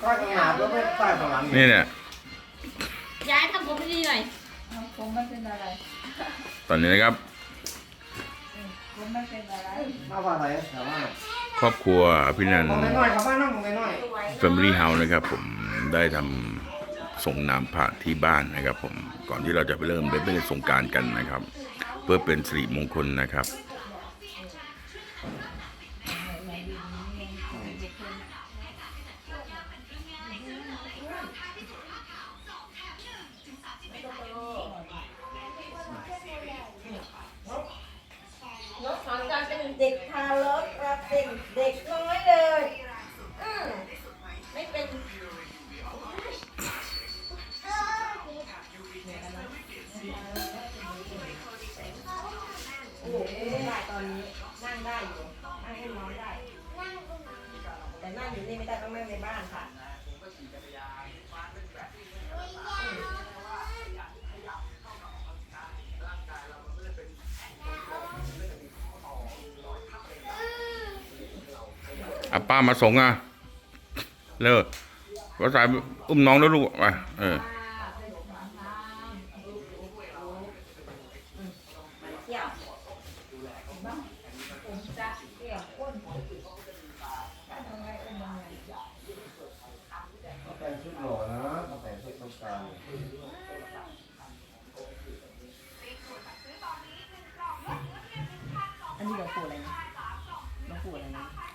ใต้ข้างหน้าแล้วไม่ใต้ข้างหลังนี่เนี่ย ย้ายทำผมให้ดีหน่อยผมมันเป็นอะไรตอนนี้นะครับ ผมมันเป็นอะไรมาว่าอะไรแต่ว่าครอบครัวพี่นันมองน้อยๆครับบ้านน้องมองน้อย Family House นะครับ ผมได้ทำส่งน้ำพระที่บ้านนะครับ ผมก่อนที่เราจะไปเริ่มไปเล่นสงกรารกันนะครับ เพื่อเป็นสิริมงคลนะครับ เราเป็นเด็ก ป้ามาส่งอะเลิกภาษาอุ้มน้องแล้วลูกไปเออ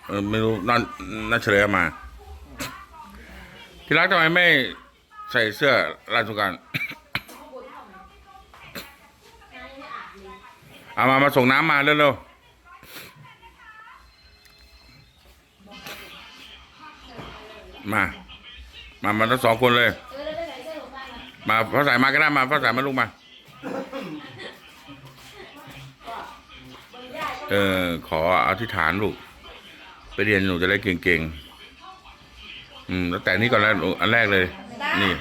เออไม่รู้น่าน่าเฉลยมา ที่รักทำไมไม่ใส่เสื้อลายสงการเอามามาส่งน้ำมาเร็วๆมา มา มาทั้งสองคนเลย มาพระสายมาก็ได้มาพระสายมาลูกมา เออขออธิษฐานลูก ไปเรียนหนูจะได้เก่งๆ อืม แล้วแต่นี่ก่อนแล้วอันแรกเลย นี่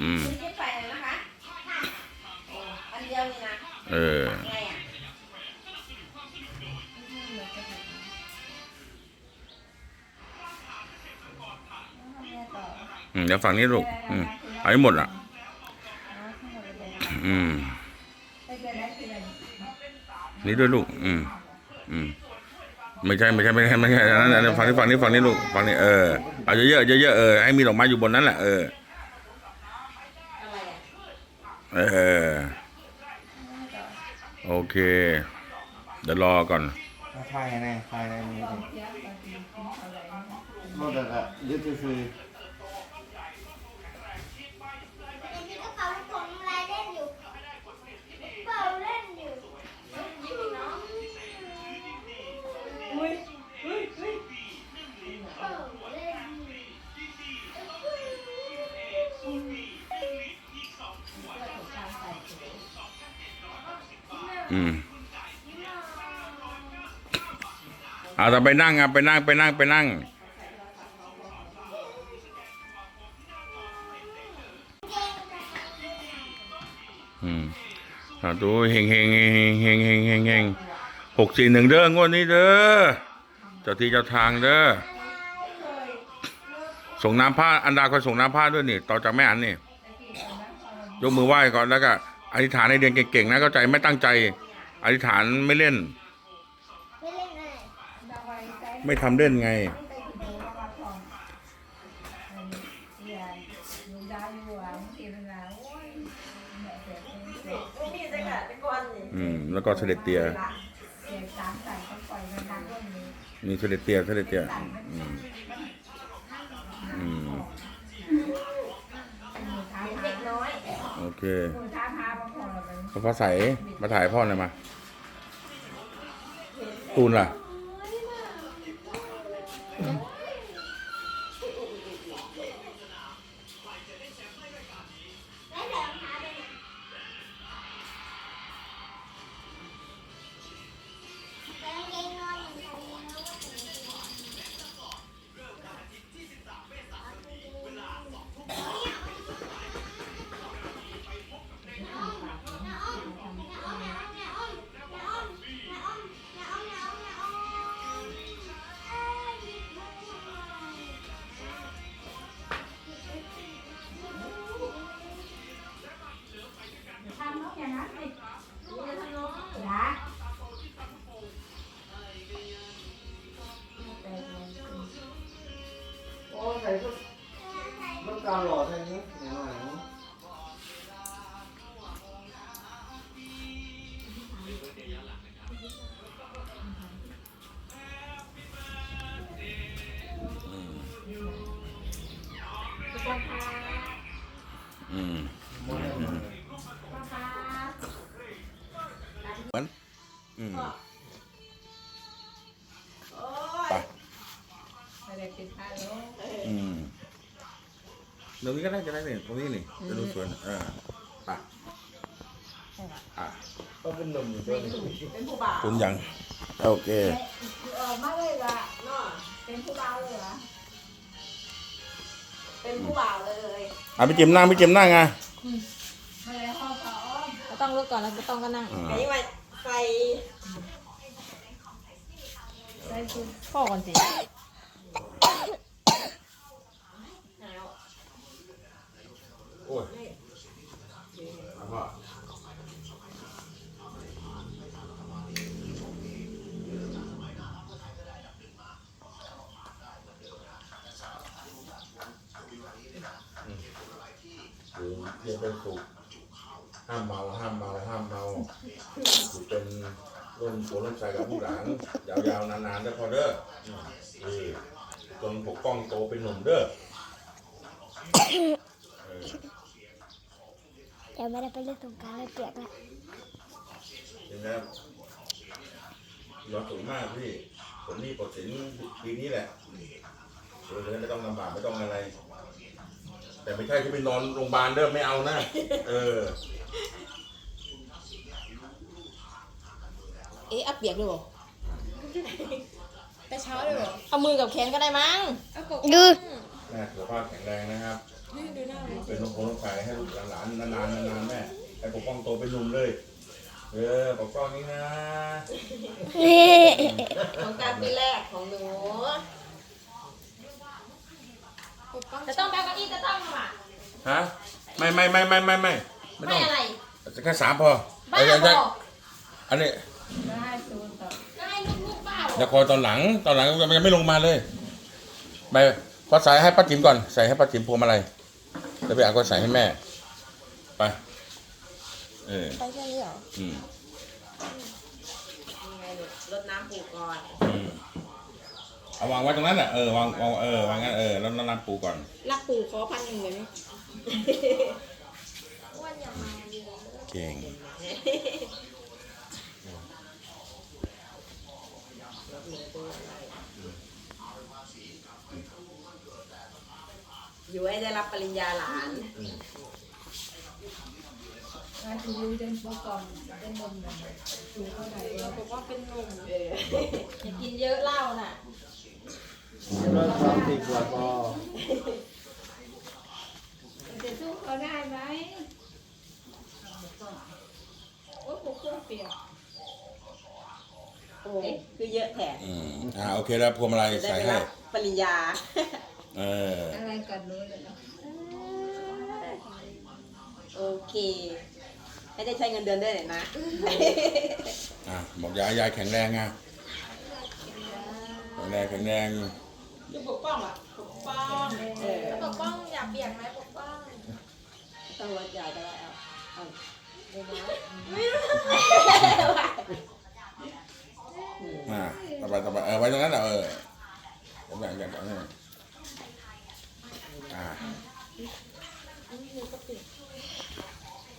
อืมคุณคิดไปเลยนะคะโอ้อันเดียวนี่นะเออ ไงอะอืมเดี๋ยวฝั่งนี้ลูก อืมเอาให้หมดอะอืมนี่ด้วยลูก อืม อืม ไม่ใช่ไม่ใช่ไม่ใช่ไม่ใช่อันนั้นอันนั้นฝั่งนี้ฝั่งนี้ฝั่งนี้ลูกฝั่งนี้เออเอาเยอะๆเยอะๆเออให้มีดอกไม้อยู่บนนั้นแหละเอออะไรอะเออโอเค เดี๋ยวรอก่อนมาถ่ายไงถ่ายในมือโน่นแต่ยึดคืออันนี้กระเป๋าผมอะไรเล่นอยู่กระเป๋าเล่นอยู่ยิ้มอีกเนาะ ฮ้ยเฮ้ยเฮ้ยอืมเอาแต่ไปนั่งอะไปนั่งไปนั่งไปนั่งอืมสาธุเฮงเฮงเฮงเฮงเฮงเฮง หกสี่หนึ่งเด้องวดนี้เด้อเจ้าที่เจ้าทางเด้อส่งน้ำผ้าอันดาคอยส่งน้ำผ้าด้วยนี่ ต่อจากแม่อันนี่ยกมือไหว้ก่อนแล้วก็อธิษฐานให้เรียนเก่งๆนะเข้าใจไม่ตั้งใจ อธิษฐานไม่เล่น ไม่ทำเล่นไง อืม แล้วก็เสด็จเตีย มีเสลี่ยเตียเสลี่ยเตียอืมอืมเด็กน้อยโอเคพระพระใสมาถ่ายพ่อหน่อยมาตูนล่ะ การหล่อใส่นี้หน่อยๆอืม นี้ก็ได้จะได้เนี่ยตรงนี้นี่จะดูสวยเออไปอะก็เป็นหนุ่มอยู่ด้วยเป็นผู้บ่าวคุณยังโอเคเออมาเลยละเนาะเป็นผู้บ่าวเลยเหรอเป็นผู้บ่าวเลยอะพี่จิมนั่งพี่จิมนั่งไงไม่ได้ห้องเขาก็ต้องลุกก่อนแล้วก็ต้องก็นั่งอ่าอันนี้มาใส่ใส่ชุดพ่อก่อนสิ อ้ยเอาพ่อสูงเพียงเป็นสุขห้ามเมาห้ามเมาห้ามเมาสุขเป็นร่มโผล่ร่มใสกับผู้หลังยาวๆนานๆได้พอเด้ออืมเออจนปกป้องโตเป็นหนุ่มเด้ออ เดี๋ยวไม่ได้ไปเล่นสงกรารเลยเปียกละเห็นไหมครับย้อนสูงมากพี่ผมนี่ปลดสินปีนี้แหละเออไม่ต้องลำบากไม่ต้องอะไร แต่ไม่ใช่ที่ไปนอนโรงพยาบาลเด้อไม่เอานะเออ เอ๊ะอัปเปียกด้วยเหรอไปเช้าด้วยเหรอเอามือกับแขนก็ได้มั้งดู แม่สุขภาพแข็งแรงนะครับ เป็นลูกคนลูกชายให้ลูกหลานนานๆนานๆแม่ให้ปกป้องโตเป็นหนุ่มเลย เออปกป้องนี้นะของการปีแรกของหนูจะต้องแบกเก้าอี้จะต้องมาฮะไม่ไม่ไม่ไม่ไม่ไม่ไม่ไม่ต้องอะไรแค่สามพอบ้าเอาบอย่าออันนี้ได้ลูกๆบ้าบอเดี๋ยวคอยตอนหลังตอนหลังมันยังไม่ลงมาเลยไปพอใส่ให้ป้าจิ๋มก่อนใส่ให้ป้าจิ๋มพวงมาลัย แล้วไปอ่านก็ใส่ให้แม่ ไป เออ ไปแค่นี้เหรออืมยังไงลูกรดน้ำปลูกก่อนอืมเอาวางไว้ตรงนั้นอะ เออวางวางเออวางงั้นเออแล้วน้ำปูก่อน รักปู่ขอพันหนึ่งเลยไหมเก่ง อยู่ให้ได้รับปริญญาหลานงานคือเต้นโปรกรมเต้นนมดูเท่าไหร่เราบอกว่าเป็นนมเอออย่ากินเยอะเหล้าน่ะเร้อยสามสิบกว่าก็จะสู้เขาได้ไหมโอ้โหเครื่องเปียกโอ้คือเยอะแถมอ่าโอเคแล้วพวงมาลัยได้ใส่ไปให้ รับปริญญา เอออะไรกันนู้นเลยเนาะโอเคให้ได้ใช้เงินเดือนด้วยหน่อยนะ อะบอกยายยายแข็งแรงไงแข็งแรงแข็งแรงดูปกป้องอะปกป้องเออปกป้องอย่าเบี่ยงไหมปกป้องต้องลดยาก็ได้เอาเอาเดี๋ยวนะอ่าต่อไปต่อไปเออไว้ตรงนั้นแหละเออผมแบ่งแบ่งแบบนี้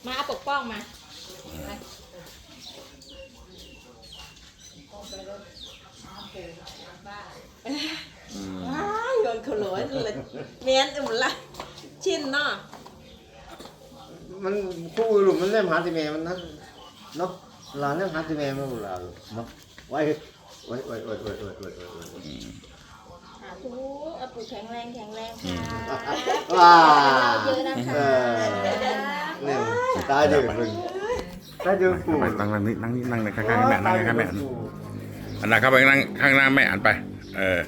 มาปกป้องมาว้ายโยนขลุ่ยเมียนหมละชินเนาะมันคู่หลุมมันเล่มหาติเมมันนั่นเนาะหลานเล่มหาติเมมันหลานเนาะไว้ไว้ไว้ไว้ไว้ไว้ไว้ สาธุเอาปู่แข็งแรงแข็งแรงค่ะว้าเยอะนะคะเออเนี่ยตายดื้อพึ่งตายดื้อปู่ไปนั่งนั่งนี่นั่งนี่นั่งในข้างๆแม่นั่งข้างๆแม่อันนั้นเข้าไปนั่งข้างหน้าแม่อันไป เออ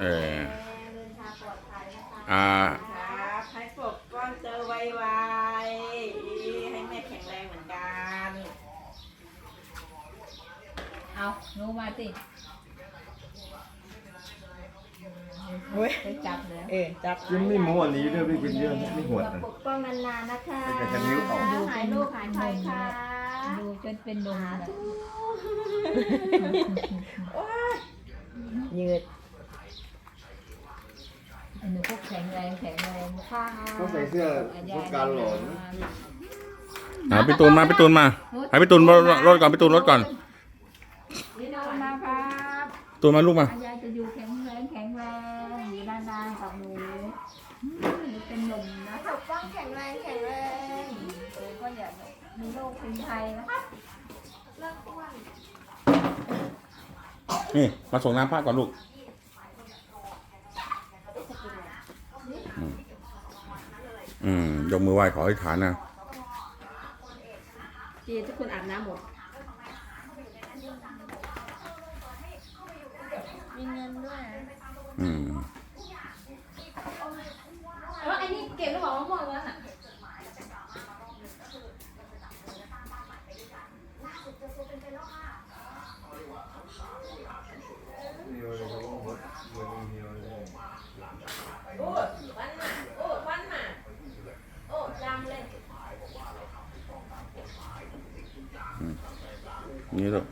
เอออ่าครับให้ปกป้องเจอไวๆให้แม่แข็งแรงเหมือนกัน เอาหนูมา สิเว้ยไปจับแล้วเออจับกินไม่หมดนี้เด้อไม่กินเยอะไม่หวดปกป้องนานๆนะคะแต่จะนิ้วออกหายโรคหายภัยค่ะดูจนเป็นนมแล้วยืดอันนี้พวกแข็งแรงแข็งแรงข้างต้องใส่เสื้อพวกการหลอนหาพี่ตูนมาพี่ตูนมาให้พี่ตูนรถรถก่อนพี่ตูนรถก่อนนี่นอนมาครับ ตูนมาลูกมา ยายจะอยู่แข็งแรงแข็งแรงอยู่นานๆกับหนูอืมหนูเป็นหนุ่มนะปกป้องแข็งแรงแข็งแรงเออก็อย่ามีโรคเป็นภัยนะครับเลิกอ้วนนี่ มาส่งน้ำพระก่อนลูกอืมยกมือไหว้ขอให้ฐานนะ จีทุกคนอาบน้ำหมด มีเงินด้วยอืมแล้วไอ้นี่เก็บแล้วบอกว่าหมดแล้วน่ะโอ้วันหมาโอ้วันหมาโอ้จำเลยนี่ลูก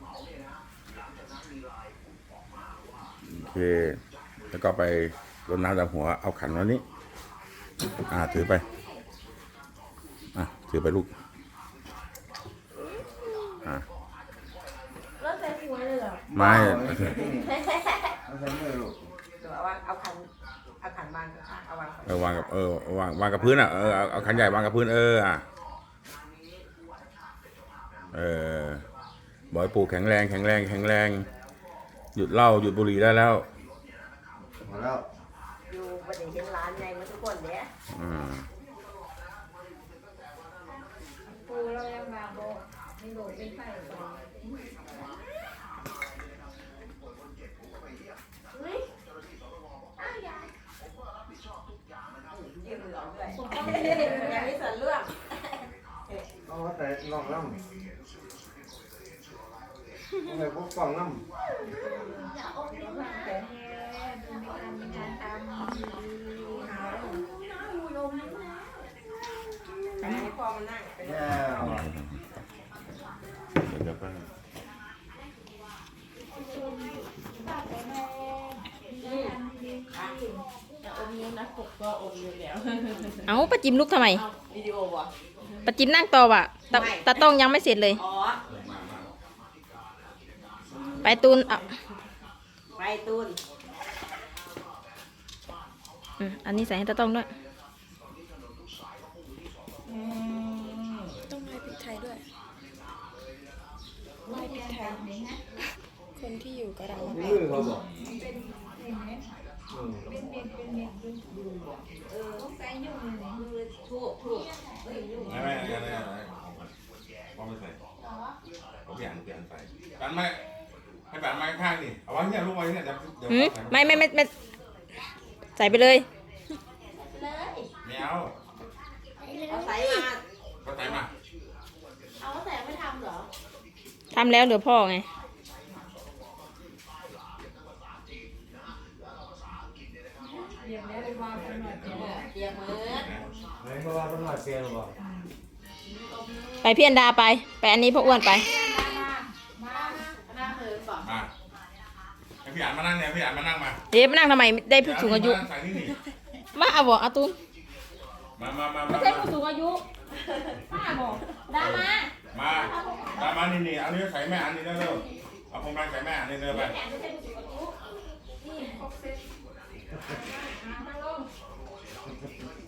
โอเค แล้วก็ไปรดน้ำดำหัวเอาขันวันนี้ อ่าถือไป อะถือไปลูก อะแล้วใส่หัวเลยเหรอไม่เอาใส่มือลูกเอาวางเอาขันเอาขันวางเอาวางเออวางกับเออวางวางกับพื้นอะเออเอาเอาขันใหญ่วางกับพื้นเอออะเออบอยปู่แข็งแรงแข็งแรงแข็งแรง หยุดเหล้าหยุดบุหรี่ได้แล้ว พอแล้วอยู่ประเดี๋ยวเห็นร้านไงมาทุกคนเนี่ยอืมปูเรายังมาโบไม่โบเป็นไข้ก่อนเฮ้ยอ้าวยายยืมมือออกด้วยยังไม่ส่วนเรื่องเอาแต่ลองน้ำเอาไปพวกกล่องน้ำ อมานั่งเป็นแย่เดี๋ยวก็อมยิ้มนะปกก็อมอยู่แล้วเอาป้าจิมลุกทำไมวิดีโอวะป้าจิมนั่งต่อว่ะตาไม่ตาต้องยังไม่เสร็จเลย อ๋อ ไปตูนเอาไปตูนอืมอันนี้ใส่ให้ตาต้องด้วย ต้องให้พริกไทยด้วยไหว้พริกไทยคน ที่อยู่เรามือเขาบอกเป็นเม็ดเป็นเม็ดเออต้องใส่ยุ่งเลยถูกถูกเฮ้ยยุ่งไม่ไม่ไม่ไม่ไม่พ่อไม่ใส่ผมเปลี่ยนเปลี่ยนใส่ปันไม่ให้ปันไม้ข้างนี่เอาไว้เนี่ยลูกไว้เนี่ยเดี๋ยวเดี๋ยวหืมไม่ไม่ไม่ไม่ใส่ไปเลยเลยไม่เอาเอาใส่มาก็ใส่มาเอาแต่ไม่ทำเหรอทำแล้วเหลือพ่อไง เพราะว่าต้องหาเตียงหรือเปล่าไปพี่อันดาไป ไปอันนี้พ่ออ้วนไปหน้าเหินบอกมาให้พี่อ่านมานั่งเนี่ยพี่อ่านมานั่งมาเดี๋ยวมานั่งทำไมได้ผู้สูงอายุ ใส่นี่นี่มาเอาบอกอาตูนมามามาไม่มาใช่ผู้สูงอายุมาบอกดามามาตามมานี่นี่เอาเนื้อใส่แม่อันนี้เร็วๆเอาพวงมาลัยใส่แม่อันนี้เร็วไป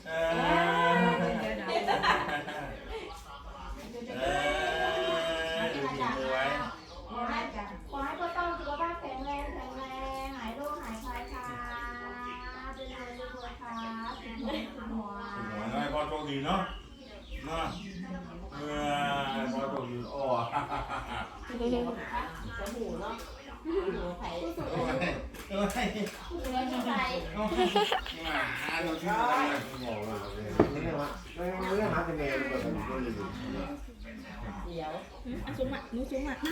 ครบเซ็ตอ่ายวเดี๋ยวอเดี๋ยวเออดูดีด้วยขอให้พ่อต้องสุขภาพแข็งแรงแข็งแรงหายโรคหายภัยค่ะเป็นอะไรดีกว่าค่ะถึงหัวถึงหัวหัวน้อยพอโชคดีเนาะนาะเออพอโชคดีโอ้จะหูเนาะหูไผ่เอ้ย เลยเดี๋ยวเอาสูงอะหนูสูงอะอื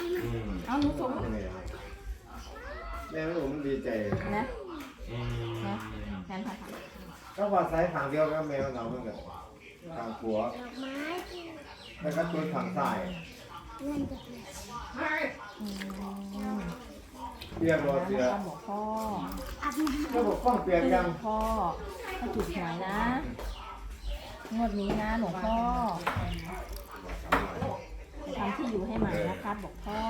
มเอาหนูสูงแม่แม่ไม่รู้มันดีใจนะอืมนะงั้นค่ะก็พอใส่ฝั่งเดียวก็แมวเราเหมือนกันฝั่งหัวแล้วก็ตัวฝั่งซ้ายเปียกรอเสือต้องบอกพ่อก็บอกป้องเปียกยังพ่อถ้าถูกหวยนะ งวดนี้นะหลวงพ่อจะทำที่อยู่ให้ใหม่นะครับบอกพ่อ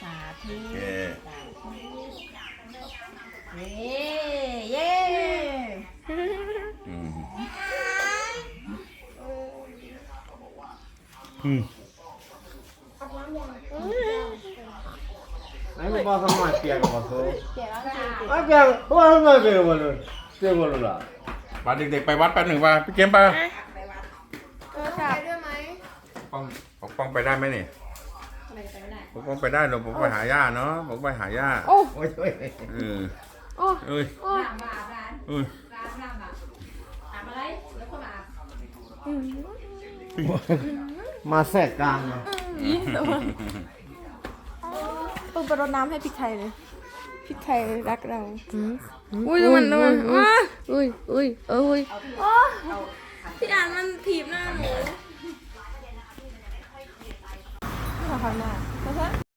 สาธุโอเคเย้เย้อืมอืมไอ้บอกทำไมเปียกกับบอกเธอเจ๋งแล้วจ้าไอ้เปียกว่าทำไมเปียกมาเลยเปียกมาเลยล่ะ พาเด็กๆไปวัดแป๊บหนึ่งป่ะพี่เกมป่ะเออไปด้วยไหมป้องปกป้องไปได้ไหมนี่ทำไมไปไม่ได้ปกป้องไปได้หรอผมไปหาย่าเนาะผมไปหาย่าโอ้ยโอ้ยเออเอ้ยน้ำมาร้านเอ้ยร้านน้ำอะอาบอะไรแล้วก็มาอาบมาแทรกกลางเนาะเออไปรดน้ำให้พริกไทยเลย พริกไทยรักเรา อุ้ยดูมันดูมันว้าอุ้ยอุ้ยเอออุ้ยโอ้พี่อ่านมันถีบหน้าหนูไม่ขอคำหน้า